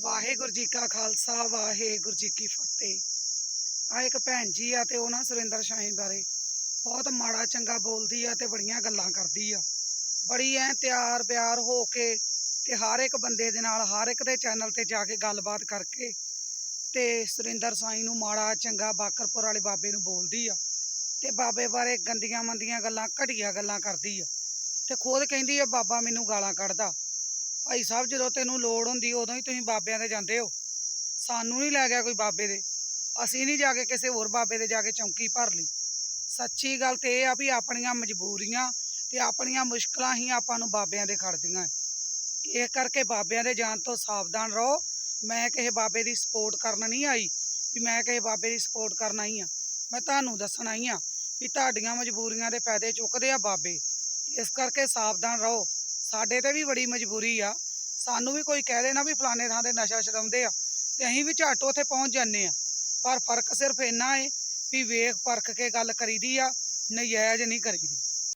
ਵਾਹਿਗੁਰੂ ਜੀ ਕਾ ਖਾਲਸਾ, ਵਾਹਿਗੁਰੂ ਜੀ ਕੀ ਫਤਿਹ। ਆ ਇੱਕ ਭੈਣ ਜੀ ਆ ਤੇ ਉਹ ਨਾ ਸੁਰਿੰਦਰ ਸ਼ਾਹੀ ਬਾਰੇ ਬਹੁਤ ਮਾੜਾ ਚੰਗਾ ਬੋਲਦੀ ਆ ਤੇ ਬੜੀਆਂ ਗੱਲਾਂ ਕਰਦੀ ਆ। ਬੜੀ ਐ ਤਿਆਰ ਪਿਆਰ ਹੋ ਕੇ ਤੇ ਹਰ ਇੱਕ ਬੰਦੇ ਦੇ ਨਾਲ, ਹਰ ਇੱਕ ਦੇ ਚੈਨਲ ਤੇ ਜਾ ਕੇ ਗੱਲਬਾਤ ਕਰਕੇ ਤੇ ਸੁਰਿੰਦਰ ਸਾਈਂ ਨੂੰ ਮਾੜਾ, ਚੰਗਾ ਬਾਕਰਪੁਰ ਵਾਲੇ ਬਾਬੇ ਨੂੰ ਬੋਲਦੀ ਆ ਤੇ ਬਾਬੇ ਬਾਰੇ ਗੰਦੀਆਂ ਮੰਦੀਆਂ ਗੱਲਾਂ, ਘਟੀਆ ਗੱਲਾਂ ਕਰਦੀ ਆ। ਤੇ ਖੁਦ ਕਹਿੰਦੀ ਆ, ਬਾਬਾ ਮੈਨੂੰ ਗਾਲਾਂ ਕੱਢਦਾ। ਭਾਈ ਸਾਹਿਬ, ਜਦੋਂ ਤੈਨੂੰ ਲੋੜ ਹੁੰਦੀ, ਉਦੋਂ ਹੀ ਤੁਸੀਂ ਬਾਬਿਆਂ ਦੇ ਜਾਂਦੇ ਹੋ। ਸਾਨੂੰ ਨਹੀਂ ਲੈ ਗਿਆ ਕੋਈ ਬਾਬੇ ਦੇ। ਅਸੀਂ ਨਹੀਂ ਜਾ ਕੇ ਕਿਸੇ ਹੋਰ ਬਾਬੇ ਦੇ ਜਾ ਕੇ ਚੌਂਕੀ ਭਰ ਲਈ। ਸੱਚੀ ਗੱਲ ਤੇ ਇਹ ਆ ਵੀ ਆਪਣੀਆਂ ਮਜਬੂਰੀਆਂ ਤੇ ਆਪਣੀਆਂ ਮੁਸ਼ਕਲਾਂ ਹੀ ਆਪਾਂ ਨੂੰ ਬਾਬਿਆਂ ਦੇ ਖੜਦੀਆਂ ਇਹ ਕਰਕੇ ਬਾਬਿਆਂ ਦੇ ਜਾਣ ਤੋਂ ਸਾਵਧਾਨ ਰਹੋ। ਮੈਂ ਕਿਸੇ ਬਾਬੇ ਦੀ ਸਪੋਰਟ ਕਰਨ ਨਹੀਂ ਆਈ, ਵੀ ਮੈਂ ਕਿਸੇ ਬਾਬੇ ਦੀ ਸਪੋਰਟ ਕਰਨ ਆਈ ਆ ਮੈਂ ਤੁਹਾਨੂੰ ਦੱਸਣ ਆਈ ਆ ਵੀ ਤੁਹਾਡੀਆਂ ਮਜਬੂਰੀਆਂ ਦੇ ਫਾਇਦੇ ਚੁੱਕਦੇ ਆ ਬਾਬੇ। ਇਸ ਕਰਕੇ ਸਾਵਧਾਨ ਰਹੋ। ਸਾਡੇ ਤੇ ਵੀ ਬੜੀ ਮਜਬੂਰੀ ਆ। ਸਾਨੂੰ ਵੀ ਕੋਈ ਕਹਿ ਦੇ ਨਾ ਵੀ ਫਲਾਣੇ ਥਾਂ ਤੇ ਨਸ਼ਾ ਛਡਾਉਂਦੇ ਆ ਤੇ ਅਸੀਂ ਵੀ ਝੱਟ ਉੱਥੇ ਪਹੁੰਚ ਜਾਂਦੇ ਆ। ਪਰ ਫ਼ਰਕ ਸਿਰਫ ਇੰਨਾ ਏ ਵੀ ਵੇਖ, ਪਰਖ ਕੇ ਗੱਲ ਕਰੀਦੀ ਆ, ਨਜਾਇਜ਼ ਨਹੀਂ ਕਰੀਦੀ।